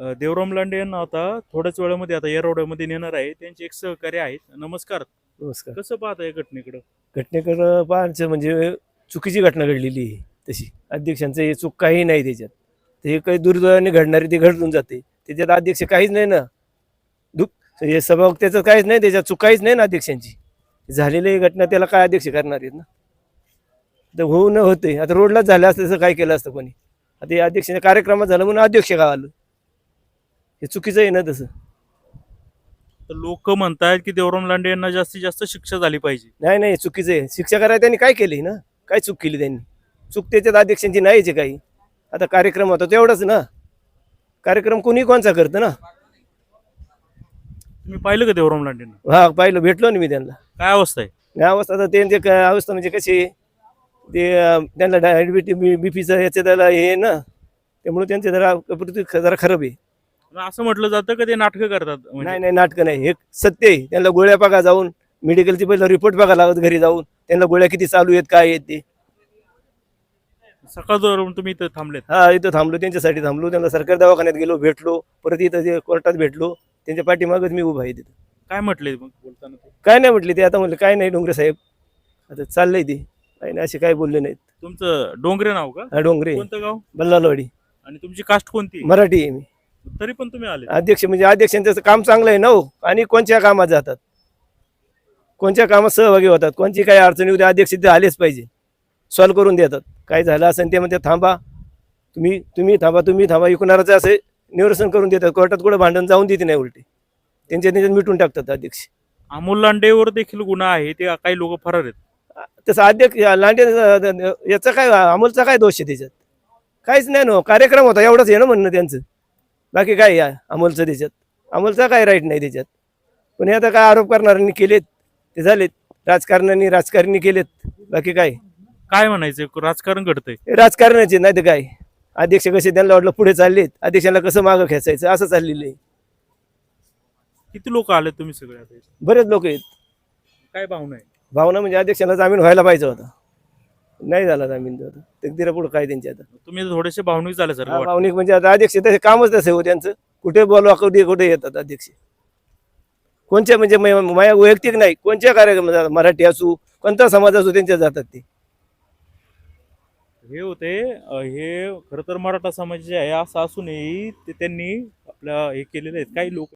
देवराम लांडे यांना आता थोड्याच वेळामध्ये आता येरवड्यामध्ये नेणार आहे. त्यांचे एक सहकारी आहेत. नमस्कार. नमस्कार. कसं पाहता या घटनेकडं? घटनेकडं पाहायचं म्हणजे चुकीची घटना घडलेली आहे तशी. अध्यक्षांचं हे चूक काही नाही त्याच्यात. ते काही दुर्दैवाने घडणारे ते घडून जाते. त्याच्यात अध्यक्ष काहीच नाही ना. दुःख हे सभा त्याचं काहीच नाही त्याच्यात चूक काहीच नाही ना अध्यक्षांची. झालेली घटना त्याला काय अध्यक्ष करणार आहेत ना? तर होऊ न होते. आता रोडलाच झालं असतं तसं काय केलं असतं कोणी? आता हे अध्यक्षाच्या कार्यक्रमात झालं म्हणून अध्यक्ष का आलं. हे चुकीचं आहे ना तसं. तर लोक म्हणतायत की देवराम लांडे यांना जास्तीत जास्त शिक्षा झाली पाहिजे. नाही नाही चुकीचं आहे. शिक्षा करायला त्यांनी काय केली ना? काय चूक केली त्यांनी? चूक त्याच्यात अध्यक्षांची नाहीच आहे काही. आता कार्यक्रम होता तेवढाच ना? कार्यक्रम कोणी कोणचा करतं ना? तुम्ही पाहिलं का देवराम लांडेंना? हा पाहिलं. भेटलो ना मी त्यांना. काय अवस्था आहे? या अवस्था तर त्यांची काय अवस्था म्हणजे कशी आहे? ते अं, त्यांना डायबिटी बीपीचं याचं त्याला हे आहे ना? त्यामुळे त्यांचे जरा प्रकृती ख- जरा खराब आहे. असं म्हटलं जातं का ते नाटकं करतात? म्हणजे नाही नाही नाटकं नाही. हे सत्य आहे. त्यांना गोळ्या बघा जाऊन. मेडिकलची पहिला रिपोर्ट बघा लागत घरी जाऊन. त्यांना गोळ्या किती चालू आहेत काय आहेत ते. सकाळजवळ तुम्ही इथं थांबलेत. हा इथं थांबलो. त्यांच्यासाठी थांबलो. त्यांना सरकारी दवाखान्यात गेलो भेटलो. परत इथं जे कोर्टात भेटलो त्यांच्या पाठीमागच मी उभा आहे तिथं काय म्हटले मग बोलताना ते? काय नाही म्हटले ते. आता म्हणले काय नाही डोंगरे साहेब. आता चाललंय ते. काही नाही असे काय बोलले नाहीत. तुमचं डोंगरे नाव का? हा डोंगरे. कोणतं गाव? बल्लालवाडी आणि तुमची कास्ट कोणती मराठी आहे मी. तरी पण तुम्ही आले. अध्यक्ष म्हणजे अध्यक्षांचं काम चांगलं आहे ना हो? आणि कोणत्या कामात जातात? कोणत्या कामात सहभागी होतात? कोणची काही अडचणी उद्या अध्यक्ष तिथे आलेच पाहिजे. सॉल्व्ह करून देतात. काय झालं असेल ते म्हणते थांबा तुम्ही तुम्ही थांबा तुम्ही थांबा. इकुणाराचं असे निरसन करून देतात. कोर्टात कुठं भांडण जाऊन देते नाही उलटे. त्यांच्या त्यांच्यात मिटून टाकतात अध्यक्ष. अमोल लांडेवर देखील गुन्हा आहे. ते काही लोक फरार आहेत. तसं अध्यक्ष लांडे याचा काय अमोलचा काय दोष आहे त्याच्यात? काहीच नाही ना कार्यक्रम होता एवढंच आहे ना म्हणणं त्यांचं. बाकी काय आहे अमोलचं त्याच्यात. अमोलचा काय राईट नाही त्याच्यात. पण हे आता काय आरोप करणाऱ्यांनी केलेत ते झालेत. राजकारण्यांनी राजकारणी केलेत. बाकी काय? काय म्हणायचं राजकारण घडतंय. हे राजकारणाचे नाही तर काय. अध्यक्ष कसे त्यांना वाटलं पुढे चाललेत. अध्यक्षांना कसं मागं खेचायचं? असं चाललेलं आहे. किती लोक आले तुम्ही सगळे आता? इथे? बरेच लोक आहेत. काय भावना आहे? भावना म्हणजे अध्यक्षांना जामीन व्हायला पाहिजे होता. नाही झाला जामीन होता तकदीरा पुढं काय त्यांच्या आता. तुम्ही थोडेसे भावनिक झाले सर हा, भावनिक म्हणजे आता अध्यक्ष तसे कामच तसे हो त्यांचं. कुठे बोलवा कुठे कुठे येतात अध्यक्ष. कोणत्या म्हणजे मै- माझ्या वैयक्तिक नाही कोणत्या कार्यक्रम जातात? मराठी असू कोणता समाज असू त्यांच्या जातात ते. हे होते अ, हे खरं तर मराठा समाज जे आहे असं असूनही ते त्यांनी आपल्या हे केलेले आहेत. काही लोक